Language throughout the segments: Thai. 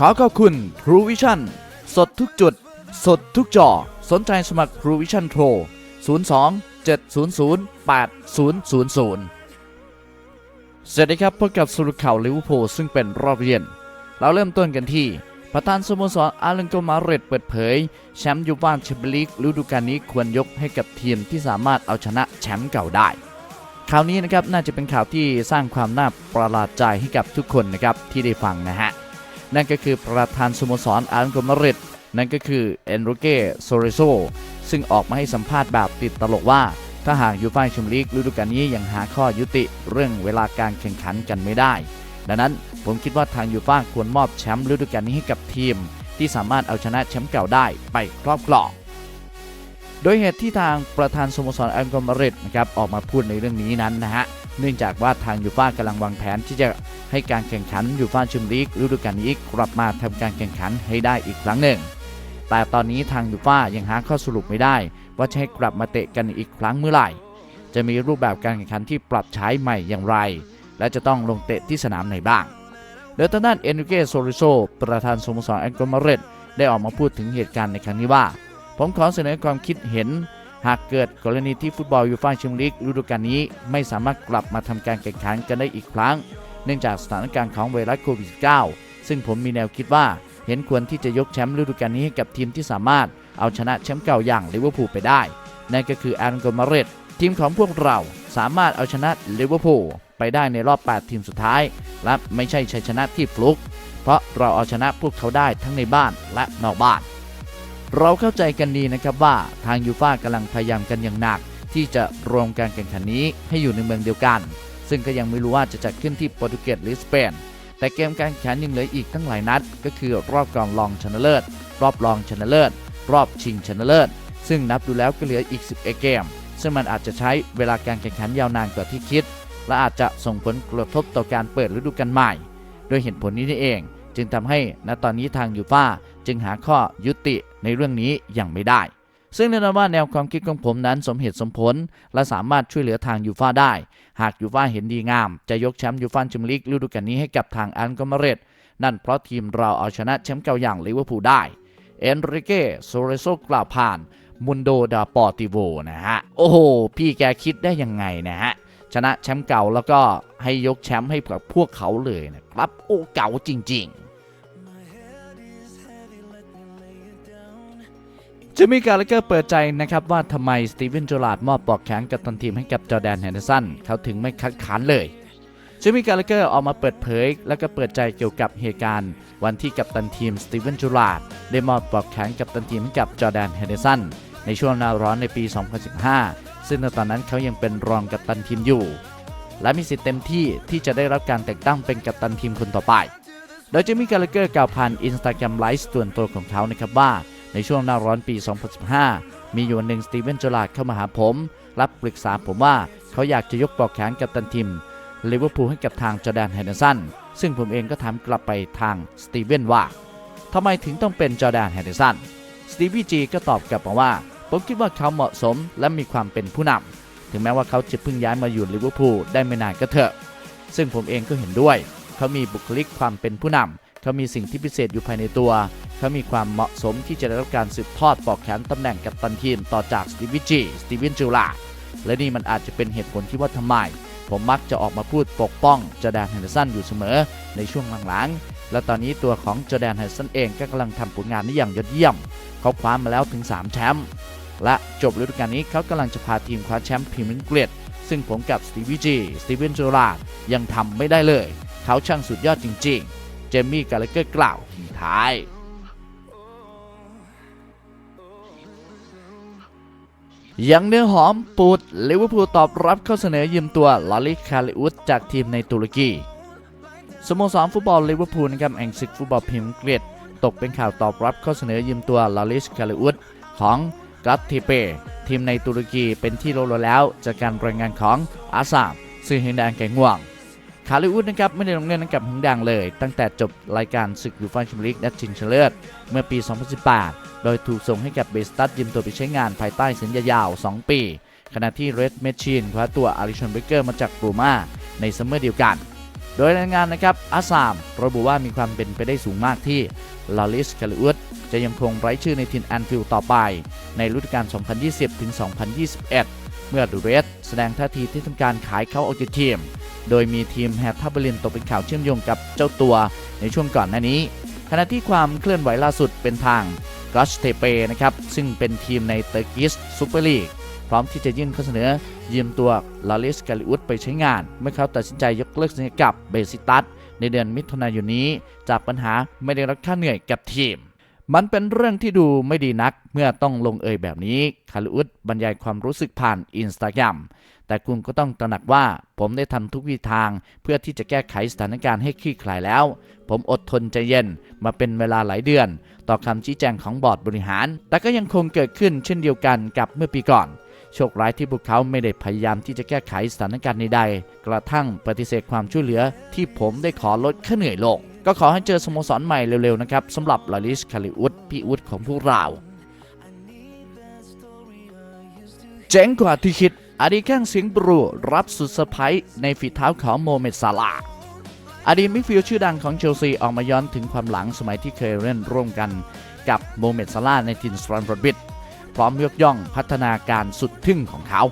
ขอขอบคุณ True Vision สดทุกจุด สดทุกจอ สนใจสมัคร True Vision โทร02 700 8000 สวัสดีครับพบกับสรุปข่าวลิเวอร์พูลซึ่งเป็นรอบเย็น เราเริ่มต้นกันที่ประธานสโมสรอาร์เลนโกมาเรตเปิดเผย แชมป์ยูฟ่าแชมเปี้ยนลีกฤดูกาลนี้ควรยกให้กับทีมที่สามารถเอาชนะแชมป์เก่าได้ข่าวนี้นะครับน่าจะเป็นข่าวที่สร้างความน่าประหลาดใจให้กับทุกคนนะครับที่ได้ฟังนะฮะ นั่นก็คือประธานสโมสรอาร์เลนโกมาเรตนั่นก็คือเอนโรเกโซเรโซซึ่งออกมาให้สัมภาษณ์แบบติดตลกว่า ถ้าหากยูฟ่าแชมเปี้ยนลีกฤดูกาลนี้ยังหาข้อยุติเรื่องเวลาการแข่งขันกันไม่ได้ ดังนั้นผมคิดว่าทางยูฟ่าควรมอบแชมป์ฤดูกาลนี้ให้กับทีม ที่สามารถเอาชนะแชมป์เก่าได้ไปครอบครองโดยเหตุที่ทางประธานสโมสรอัลกอมาริดนะครับออกมาพูดในเรื่องนี้นั้นนะฮะ เนื่องจากว่าทางยูฟ่ากำลังวางแผนที่จะให้การแข่งขันยูฟ่าแชมเปี้ยนลีกฤดูกาลนี้กลับมาทำการแข่งขันให้ได้อีกครั้งหนึ่ง แต่ตอนนี้ทางยูฟ่ายังหาข้อสรุปไม่ได้ ว่าจะให้กลับมาเตะกันอีกครั้งเมื่อไหร่ จะมีรูปแบบการแข่งขันที่ปรับใช้ใหม่อย่างไร และจะต้องลงเตะที่สนามไหนบ้างโดยทางด้านเอนริเกโซริโซประธานสโมสรแองโกมาเรตได้ออกมาพูดถึงเหตุการณ์ในครั้งนี้ว่า ผมขอเสนอความคิดเห็น หากเกิดกรณีที่ฟุตบอลยูฟ่าแชมเปี้ยนลีกฤดูกาลนี้ ไม่สามารถกลับมาทำการแข่งขันกันได้อีกครั้ง เนื่องจากสถานการณ์ของไวรัสโควิด -19 ซึ่งผมมีแนวคิดว่าเห็นควรที่จะยกแชมป์ฤดูกาลนี้ให้กับทีมที่สามารถเอาชนะแชมป์เก่าอย่างลิเวอร์พูลไปได้ นั่นก็คือแอนโกมาเรตทีมของพวกเราสามารถเอาชนะลิเวอร์พูลไปได้ในรอบ 8 ทีมสุดท้าย และไม่ใช่ชัยชนะที่ฟลุก เพราะเราเอาชนะพวกเขาได้ทั้งในบ้านและนอกบ้าน เราเข้าใจกันดีนะครับว่าทางยูฟ่ากำลังพยายามกันอย่างหนัก ที่จะรวมการแข่งขันนี้ให้อยู่ในเมืองเดียวกัน ซึ่งก็ยังไม่รู้ว่าจะจัดขึ้นที่โปรตุเกสหรือสเปนแต่เกมการแข่งขันยังเหลืออีกตั้งหลายนัด ก็คือรอบก่อนรองชนะเลิศ รอบรองชนะเลิศ รอบชิงชนะเลิศ ซึ่งนับดูแล้วก็เหลืออีก 11 เกม ซึ่งมันอาจจะใช้เวลาการแข่งขันยาวนานกว่าที่คิด และอาจจะส่งผลกระทบต่อการเปิดฤดูกาลใหม่ โดยเหตุผลนี้นี่เอง จึงทำให้ณตอนนี้ทางยูฟ่าจึงหาข้อยุติ ในเรื่องนี้ย่างไม่ได้ ซึ่งแน่นอนว่าแนวความคิดของผมนั้นสมเหตุสมผล และสามารถช่วยเหลือทางยูฟ่าได้ หากยูฟ่าเห็นดีงาม จะยกแชมป์ยูฟ่าแชมเปี้ยนลีกฤดูกาลนี้ให้กับทางอันกอมเรตนั่นเพราะทีมเราเอาชนะแชมป์เก่าอย่างลิเวอร์พูลได้เอนริเกโซเรโซกล่าวผ่านมุนโดดาปอติโวนะฮะ โอ้โห พี่แกคิดได้ยังไงนะฮะ ชนะแชมป์เก่าแล้วก็ให้ยกแชมป์ให้กับพวกเขาเลยนะครับ โอ้เก่าจริง ๆ จะมีการเลเกอร์เปิดใจนะครับว่าทำไมสตีเวนโจลาดมอบปลอกแขนกับตันทีมให้กับจอแดนแฮนเดอร์สันเขาถึงไม่คัดค้านเลยจะมีการเลเกอร์ออกมาเปิดเผย และก็เปิดใจเกี่ยวกับเหตุการณ์ วันที่กัปตันทีมสตีเวนโจลาดได้มอบปลอกแขนกับตันทีมให้กับจอแดนแฮนเดสันในช่วงหน้าร้อนในปี 2015 ซึ่งในตอนนั้นเขายังเป็นรองกัปตันทีมอยู่ และมีสิทธิ์เต็มที่ที่จะได้รับการแต่งตั้งเป็นกัปตันทีมคนต่อไป โดยจะมีการเลเกอร์กล่าวผ่านอินสตาแกรมไลฟ์ส่วนตัวของเขานะครับว่า ในช่วงหน้าร้อนปี 2015 มีอยู่วันหนึ่งสตีเวนจอลาดเข้ามาหาผม รับปรึกษาผมว่าเขาอยากจะยกปลอกแขนกับตันทีมลิเวอร์พูลให้กับทางจอแดนแฮนเดอร์สันซึ่งผมเองก็ถามกลับไปทางสตีเวนว่าทำไมถึงต้องเป็นจอแดนแฮนเดอร์สันสตีวีจีก็ตอบกลับมาว่า ผมคิดว่าเขาเหมาะสมและมีความเป็นผู้นำถึงแม้ว่าเขาจะเพิ่งย้ายมาอยู่ลิเวอร์พูลได้ไม่นานก็เถอะ ซึ่งผมเองก็เห็นด้วย เขามีบุคลิกความเป็นผู้นำเขามีสิ่งที่พิเศษอยู่ภายในตัว เขามีความเหมาะสมที่จะได้รับการสืบทอดปอกแขนตำแหน่งกัปตันทีมต่อจากสตีวิจีสตีเวนจูลาและนี่มันอาจจะเป็นเหตุผลที่ว่าทำไม ผมมักจะออกมาพูดปกป้องจอแดนแฮนเดอร์สันอยู่เสมอในช่วงหลังๆ และตอนนี้ตัวของจอแดนแฮนเดอร์สันเองก็กำลังทำผลงานได้อย่างยอดเยี่ยม เขาคว้ามาแล้วถึง 3 แชมป์และจบฤดูกาลนี้เขากำลังจะพาทีมคว้าแชมป์พรีเมียร์ลีกเกรดซึ่งผมกับสตีวีจีสตีเวนจูลายังทำไม่ได้เลย เขาช่างสุดยอดจริง ๆ เจมี่กาเลเกอร์กล่าวทิ้งท้าย อย่างเนื้อหอมปูดลิเวอร์พูลตอบรับข้อเสนอยืมตัวลอลิคาลิอุสจากทีมในตุรกีสโมสรฟุตบอลลิเวอร์พูลนะครับแห่งศึกฟุตบอลพรีเมียร์ลีกเกรดตกเป็นข่าวตอบรับข้อเสนอยืมตัวลอลิสคาลิอุสของกัตทิเป ทีมในตุรกีเป็นที่โลโลแล้วจากการรายงานของอาซามซึ่งเห็นแดงแก่ง่วง คาริอุดนะครับไม่ได้ลงเล่นกับหงดังเลย ตั้งแต่จบรายการศึกยูฟ่าแชมเปี้ยนลีกนัดชิงชนะเลิศเมื่อปี 2018 โดยถูกส่งให้กับเบสตัสยืมตัวไปใช้งานภายใต้สัญญายาว 2 ปี ขณะที่เรดเมชชีนคว้าตัวอาริชอนเบเกอร์มาจากบูมาในซัมเมอร์เดียวกัน โดยรายงานนะครับอาซามระบุว่ามีความเป็นไปได้สูงมากที่ลาลิสคาลิอุสจะยังคงไร้ชื่อในทีมแอนฟิลด์ต่อไป ในฤดูกาล 2020-2021 เมื่อดูเรสแสดงท่าทีที่ต้องการขายเขาออกจากทีม โดยมีทีมแฮร์ทับเบลินตกเป็นข่าวเชื่อมโยงกับเจ้าตัวในช่วงก่อนหน้านี้ ขณะที่ความเคลื่อนไหวล่าสุดเป็นทางกอชเทเปนะครับ ซึ่งเป็นทีมในเตอร์กิสซูเปอร์ลีกพร้อมที่จะยื่นข้อเสนอยืมตัวลาลิสกาลิอุสไปใช้งาน เมื่อเขาตัดสินใจยกเลิกสัญญากับเบซิตัสในเดือนมิถุนายนนี้ จากปัญหาไม่ได้รับค่าเหนื่อยกับทีม มันเป็นเรื่องที่ดูไม่ดีนักเมื่อต้องลงเอยแบบนี้ คาลิอุสบรรยายความรู้สึกผ่านอินสตาแกรม แต่คุณก็ต้องตระหนักว่าผมได้ทำทุกวิธีทาง เพื่อที่จะแก้ไขสถานการณ์ให้คลี่คลายแล้ว ผมอดทนใจเย็นมาเป็นเวลาหลายเดือน ต่อคำชี้แจงของบอร์ดบริหาร แต่ก็ยังคงเกิดขึ้นเช่นเดียวกันกับเมื่อปีก่อนโชคร้ายที่พวกเขาไม่ได้พยายามที่จะแก้ไขสถานการณ์ใดๆ กระทั่งปฏิเสธความช่วยเหลือที่ผมได้ขอลดค่าเหนื่อยลง ก็ขอให้เจอสโมสรใหม่เร็วๆนะครับสำหรับลาลิสคาลิอุสพี่อุสของพวกเรา เจ๋งกว่าที่คิด อดีตแข้งเสียงบรูรับสุดเซอร์ไพรส์ในฝีเท้าของโมเมดซาลาอดีตมิดฟิลด์ชื่อดังของเชลซีออกมาย้อนถึงความหลังสมัยที่เคยเล่นร่วมกันกับโมเมดซาลาในทีมสตรันบรบิดพร้อมยกย่องพัฒนาการสุดทึ่งของเขา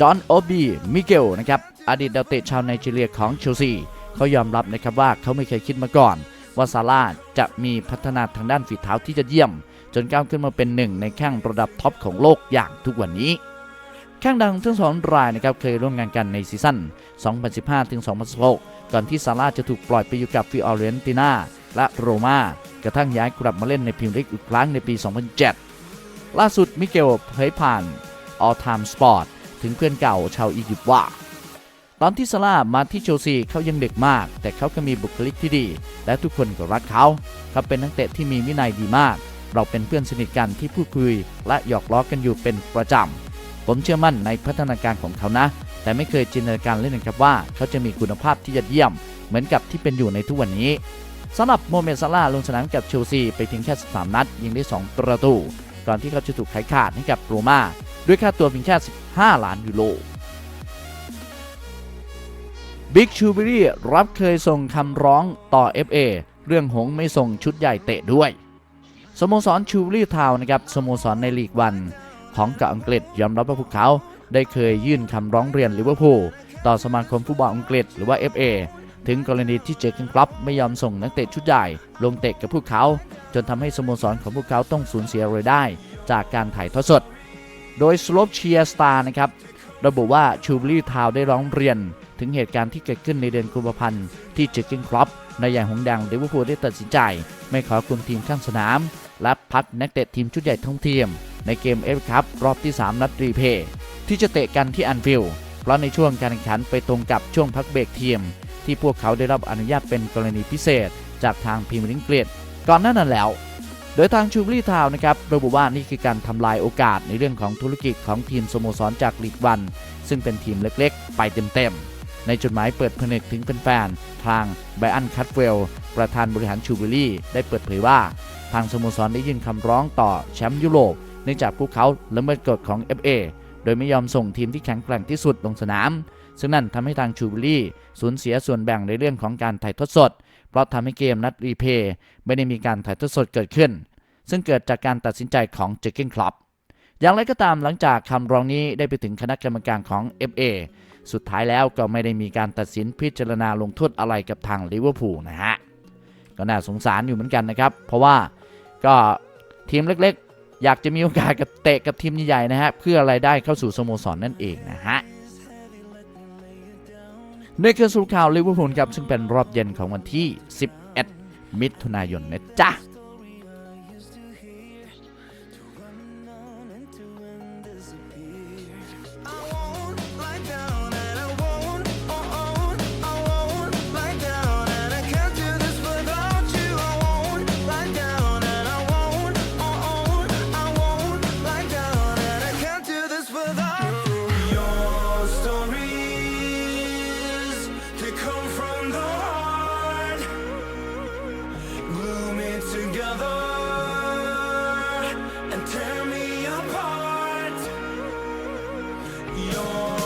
จอห์นโอบีมิเกลนะครับอดีตดาวเตะชาวไนจีเรียของเชลซีเขายอมรับนะครับว่าเขาไม่เคยคิดมาก่อน ว่าซาร่าจะมีพัฒนาทางด้านฝีเท้าที่จะเยี่ยม จนก้าวขึ้นมาเป็นหนึ่งในแข้งระดับท็อปของโลกอย่างทุกวันนี้ แข้งดังทั้งสองรายนะครับเคยร่วมงานกันในซีซั่น 2015-2016 ก่อนที่ซาร่าจะถูกปล่อยไปอยู่กับฟิออเรนตินาและโรม่ากระทั่งย้ายกลับมาเล่นในพรีเมียร์ลีกอีกครั้งในปี 2007 ล่าสุดมิเกลเผยผ่าน All Time Sport ถึงเพื่อนเก่าชาวอียิปต์ว่า ตอนที่ซาร่ามาที่เชลซีเขายังเด็กมาก แต่เขาก็มีบุคลิกที่ดี และทุกคนก็รักเขาเขาเป็นนักเตะที่มีวินัยดีมาก เราเป็นเพื่อนสนิทกันที่พูดคุย และหยอกล้อกันอยู่เป็นประจำ ผมเชื่อมั่นในพัฒนาการของเขานะ แต่ไม่เคยจินตนาการเล่นะครับว่า เขาจะมีคุณภาพที่ยอดเยี่ยม เหมือนกับที่เป็นอยู่ในทุกวันนี้สำหรับโมเมซาร่าลงสนามกับเชลซีไปเพียงแค่ 13 นัด ยิงได้ 2 ประตู ก่อนที่เขาจะถูกขายขาดให้กับโรม่าด้วยค่าตัวเพียงแค่ 15 ล้านยูโรบิ๊กชูบิรี่รับเคยส่งคำร้องต่อ FA เรื่องหงไม่ส่งชุดใหญ่เตะด้วย สโมสรชูบิรี่ทาวน์นะครับสโมสรในลีกวัน ของกาะอังกฤษยอมรับว่าพวกเขา ได้เคยยื่นคำร้องเรียนลิเวอร์พูลต่อสมาคมฟุตบอลอังกฤษหรือว่า FA ถึงกรณีที่เจอร์เกนคลับไม่ยอมส่งนักเตะชุดใหญ่ ลงเตะกับพวกเขา จนทำให้สโมสรของพวกเขาต้องสูญเสียรายได้ จากการถ่ายทอดสด โดยสโลปเชียสตาร์นะครับระบุว่าชูบลีทาวได้ร้องเรียน ถึงเหตุการณ์ที่เกิดขึ้นในเดือนกุมภาพันธ์ที่เจอร์เกนคลับในายใหญ่หงส์แดงลิเวอร์พูลได้ตัดสินใจ ไม่ขอคุมทีมข้างสนาม และพักนักเตะทีมชุดใหญ่ทั้งทีม ในเกมเอฟคัพรอบที่ 3 นัดรีเพย์ที่จะเตะกันที่อันฟิลเพราะในช่วงการแข่งขันไปตรงกับช่วงพักเบรกทีม ที่พวกเขาได้รับอนุญาตเป็นกรณีพิเศษ จากทางพรีเมียร์ลีกอังกฤษก่อนหน้านั้นแล้ว โดยทางชูบลี่ทาวน์นะครับระบุว่านี่คือการทำลายโอกาสในเรื่องของธุรกิจของทีมสโมสรจากลีกวัน ซึ่งเป็นทีมเล็กๆ ไปเต็มๆในจดหมายเปิดผนึกถึงแฟนๆ ทางไบอันคัตเวล ประธานบริหารชูบิลี่ ได้เปิดเผยว่า ทางสโมสรได้ยื่นคำร้องต่อแชมป์ยุโรป เนื่องจากพวกเขาละเมิดกฎของ FA โดยไม่ยอมส่งทีมที่แข็งแกร่งที่สุดลงสนาม ซึ่งนั่นทำให้ทางชูบิลี่สูญเสียส่วนแบ่งในเรื่องของการถ่ายทอดสด เพราะทำให้เกมนัดรีเพย์ไม่ได้มีการถ่ายทอดสดเกิดขึ้น ซึ่งเกิดจากการตัดสินใจของเจอร์เกนคลับอย่างไรก็ตามหลังจากคำร้องนี้ได้ไปถึงคณะกรรมการของ FA สุดท้ายแล้วก็ไม่ได้มีการตัดสินพิจารณาลงโทษอะไรกับทางลิเวอร์พูลนะฮะ ก็น่าสงสารอยู่เหมือนกันนะครับ เพราะว่าก็ทีมเล็กๆ อยากจะมีโอกาสกับเตะกับทีมใหญ่ๆนะฮะเพื่อรายได้เข้าสู่สโมสรนั่นเองนะฮะนี่คือสรุปข่าวลิเวอร์พูลครับซึ่งเป็นรอบเย็นของวันที่ 11 มิถุนายนนะจ๊ะ your